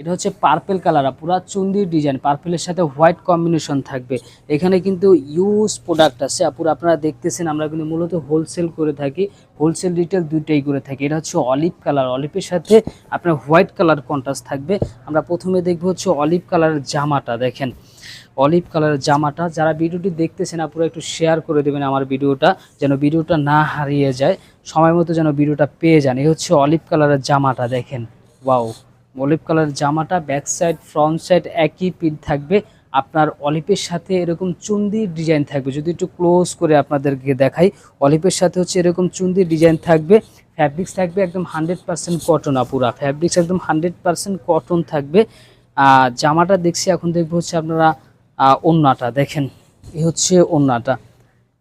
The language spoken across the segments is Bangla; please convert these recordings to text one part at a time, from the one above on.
এটা হচ্ছে পার্পেল কালার পুরা চুন্দির ডিজাইন পার্পেলের সাথে হোয়াইট কম্বিনেশন থাকবে। এখানে কিন্তু ইউজ প্রোডাক্ট আছে আপুরা আপনারা দেখতেছেন, আমরা কিন্তু মূলত হোলসেল করে থাকি। হোলসেল রিটেল দুইটাই করে থাকি। এটা হচ্ছে অলিভ কালার অলিভের সাথে আপনার হোয়াইট কালার কন্ট্রাস্ট থাকবে। আমরা প্রথমে দেখব হচ্ছে অলিভ কালারের জামাটা, দেখেন। অলিভ কালারের জামাটা, যারা ভিডিওটি দেখতেছেন আপুরা একটু শেয়ার করে দেবেন আমার ভিডিওটা, যেন ভিডিওটা না হারিয়ে যায়। সময় মতো যেন ভিডিওটা পেয়ে যান। এই হচ্ছে অলিভ কালারের জামাটা, দেখেন। ওয়াও অলিভ কালার জামাটা, ব্যাক সাইড ফ্রন্ট সাইড একই পিন থাকবে। আপনার অলিভের সাথে এরকম চুন্দির ডিজাইন থাকবে। যদি একটু ক্লোজ করে আপনাদেরকে দেখাই, অলিপের সাথে হচ্ছে এরকম চুন্দির ডিজাইন থাকবে। ফ্যাব্রিক্স থাকবে একদম হান্ড্রেড পার্সেন্ট কটন আপুরা। ফ্যাব্রিক্স একদম হান্ড্রেড পার্সেন্ট কটন থাকবে। জামাটা দেখছি, এখন দেখব হচ্ছে আপনারা ওন্নাটা। দেখেন, এ হচ্ছে ওন্নাটা।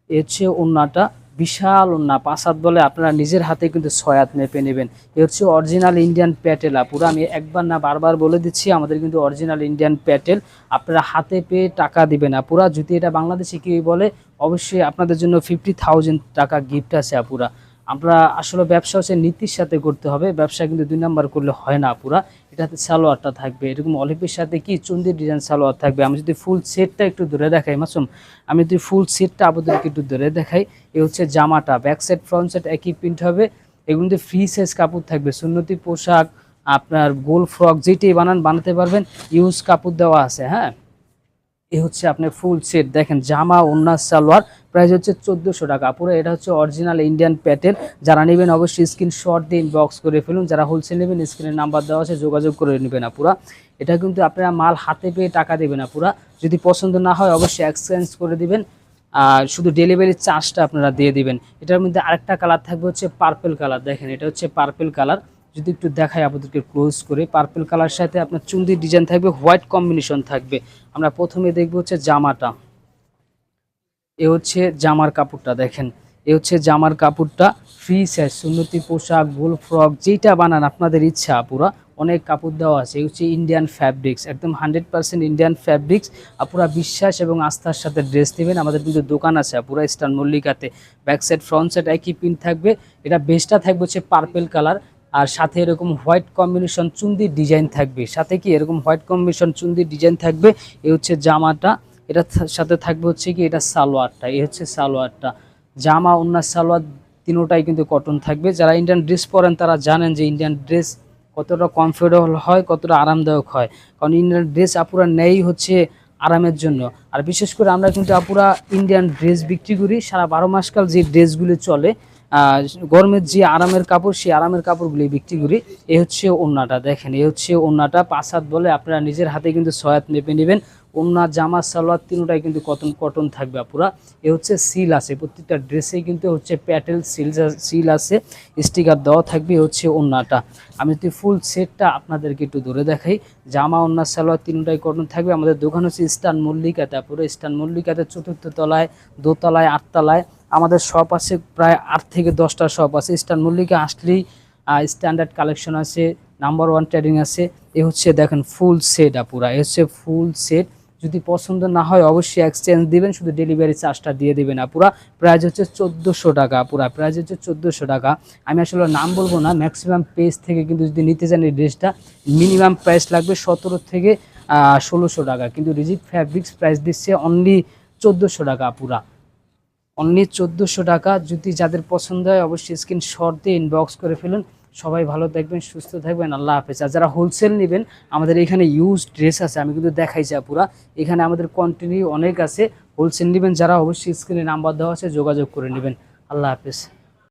এ হচ্ছে ওন্নাটা। বিশাল না পাঁচ হাত বলে আপনারা নিজের হাতে কিন্তু ছয় হাত মেপে নেবেন। এ হচ্ছে অরিজিনাল ইন্ডিয়ান প্যাটেল পুরো আমি একবার না বারবার বলে দিচ্ছি, আমাদের কিন্তু অরিজিনাল ইন্ডিয়ান প্যাটেল আপনারা হাতে পেয়ে টাকা দিবেন না। পুরা যদি এটা বাংলাদেশে কি বলে, অবশ্যই আপনাদের জন্য ফিফটি থাউজেন্ড টাকা গিফট আছে আপুরা। আমরা আসলে ব্যবসা হচ্ছে নীতির সাথে করতে হবে। ব্যবসা কিন্তু দুই নাম্বার করলে হয় না পুরা। এটাতে সালোয়ারটা থাকবে। এরকম অলিভের সাথে কি চন্দির ডিজাইন সালোয়ার থাকবে? আমি যদি ফুল সেটটা একটু ধরে দেখাই, মাসুম। আমি যদি ফুল সেটটা আপনাদেরকে একটু ধরে দেখাই, এ হচ্ছে জামাটা। ব্যাক সাইড ফ্রন্ট সাইড একই প্রিন্ট হবে। এগুলো এগুলোতে ফ্রি সাইজ কাপড় থাকবে। সুন্নতি পোশাক, আপনার গোল ফ্রক যেটাই বানান, বানাতে পারবেন। ইউজ কাপড় দেওয়া আছে হ্যাঁ? এ হচ্ছে আপনার ফুল সেট দেখেন, জামা ওন্নাস সালোয়ার প্রাইস হচ্ছে চোদ্দোশো টাকা। পুরো এটা হচ্ছে অরিজিনাল ইন্ডিয়ান প্যাটেল যারা নেবেন অবশ্যই স্ক্রিন শট দিয়ে ইনবক্স করে ফেলুন। যারা হোলসেল নেবেন স্ক্রিনের নাম্বার দেওয়া আছে, যোগাযোগ করে নেবেন না পুরা এটা কিন্তু আপনারা মাল হাতে পেয়ে টাকা দেবেন না পুরা যদি পছন্দ না হয়, অবশ্যই এক্সচেঞ্জ করে দিবেন। আর শুধু ডেলিভারি চার্জটা আপনারা দিয়ে দিবেন। এটার মধ্যে আরেকটা কালার থাকবে হচ্ছে পার্পেল কালার দেখেন, এটা হচ্ছে পার্পেল কালার যদি একটু দেখাই আপনাদেরকে ক্লোজ করে পার্পেল কালার সাথে আপনার চুন্দির ডিজাইন থাকবে হোয়াইট কম্বিনেশন থাকবে। আমরা প্রথমে দেখব হচ্ছে জামাটা। এ হচ্ছে জামার কাপড়টা, দেখেন। এ হচ্ছে জামার কাপড়টা ফ্রি সাইজ সুন্নতি, পোশাক গোল ফ্রক যেটা বানান আপনাদের ইচ্ছা পুরা অনেক কাপড় দেওয়া আছে। হচ্ছে ইন্ডিয়ান ফ্যাব্রিক্স একদম হান্ড্রেড পার্সেন্ট ইন্ডিয়ান ফ্যাব্রিক্স আপুরা বিশ্বাস এবং আস্থার সাথে ড্রেস দেবেন আমাদের কিন্তু দোকান আছে, আপুরা স্টান মল্লিকাতে। ব্যাক সাইড ফ্রন্ট সাইড একই প্রিন্ট থাকবে। এটা বেসটা থাকবে হচ্ছে পার্পেল কালার আর সাথে এরকম হোয়াইট কম্বিনেশন চুন্দির ডিজাইন থাকবে। সাথে কি এরকম হোয়াইট কম্বিনেশন চুন্দির ডিজাইন থাকবে? এ হচ্ছে জামাটা। এটা সাথে থাকবে হচ্ছে কি এটা সালোয়ারটা। এ হচ্ছে সালোয়ারটা। জামা অন্য সালোয়ার তিনোটাই কিন্তু কটন থাকবে। যারা ইন্ডিয়ান ড্রেস পরেন তারা জানেন যে ইন্ডিয়ান ড্রেস কতটা কমফোর্টেবল হয়, কতটা আরামদায়ক হয়। কারণ ইন্ডিয়ান ড্রেস আপুরা নেই হচ্ছে আরামের জন্য। আর বিশেষ করে আমরা কিন্তু আপুরা ইন্ডিয়ান ড্রেস বিক্রি করি। সারা বারো মাসকাল যে ড্রেসগুলি চলে গরমের যে আরামের কাপড়, সেই আরামের কাপড়গুলি বিক্রি করি। এ হচ্ছে ওন্নাটা দেখেন, এ হচ্ছে ওন্নাটা পাঁচ হাত বলে আপনারা নিজের হাতে কিন্তু ছয় হাত মেপে নেবেন। ওন্না জামা, সালোয়ার, তিনটাই কিন্তু কটন কটন থাকবে পুরা এ হচ্ছে সিল আছে, প্রত্যেকটা ড্রেসেই কিন্তু হচ্ছে প্যাটেল সিল সিল আছে স্টিকার দেওয়া থাকবে এ হচ্ছে ওন্নাটা আমি যদি ফুল সেটটা আপনাদেরকে একটু ধরে দেখাই, জামা ওন্না সালোয়ার, তিনটাই কটন থাকবে। আমাদের দোকান হচ্ছে স্টান মল্লিকাতে পুরো স্টান মল্লিকাতে চতুর্থ তলায়, দোতলায়, আটতলায় আমাদের শপ আছে প্রায় আট থেকে দশটা শপ আছে। স্টান মল্লিকা আসলেই স্ট্যান্ডার্ড কালেকশন আছে নাম্বার ওয়ান ট্রেডিং আছে। এ হচ্ছে দেখেন ফুল সেট আপুরা এ হচ্ছে ফুল সেট যদি পছন্দ না হয় অবশ্যই এক্সচেঞ্জ দিবেন, শুধু ডেলিভারি চার্জটা দিয়ে দিবেন আপুরা। প্রাইজ হচ্ছে চোদ্দোশো টাকা আপুরা প্রাইজ হচ্ছে চোদ্দোশো টাকা। আমি আসলে নাম বলব না ম্যাক্সিমাম পেজ থেকে কিন্তু যদি নিতে চান এই ড্রেসটা মিনিমাম প্রাইস লাগবে সতেরো থেকে ষোলোশো টাকা। কিন্তু রিজিক ফ্যাব্রিক্স প্রাইস দিচ্ছে অনলি চোদ্দোশো টাকা পুরা অনলি চোদ্দোশো টাকা। যদি যাদের পছন্দ হয়, অবশ্যই স্ক্রিন শর্ট দিয়ে ইনবক্স করে ফেলুন। সবাই ভালো থাকবেন, সুস্থ থাকবেন, আল্লাহ হাফেজ। আর যারা হোলসেল নেবেন, আমাদের এখানে ইউজ ড্রেস আছে, আমি কিন্তু দেখাই যা পুরা এখানে আমাদের কন্টিনিউ অনেক আছে। হোলসেল নেবেন, যারা অবশ্যই স্ক্রিনে নাম্বার দেওয়া আছে, যোগাযোগ করে নেবেন। আল্লাহ হাফেজ।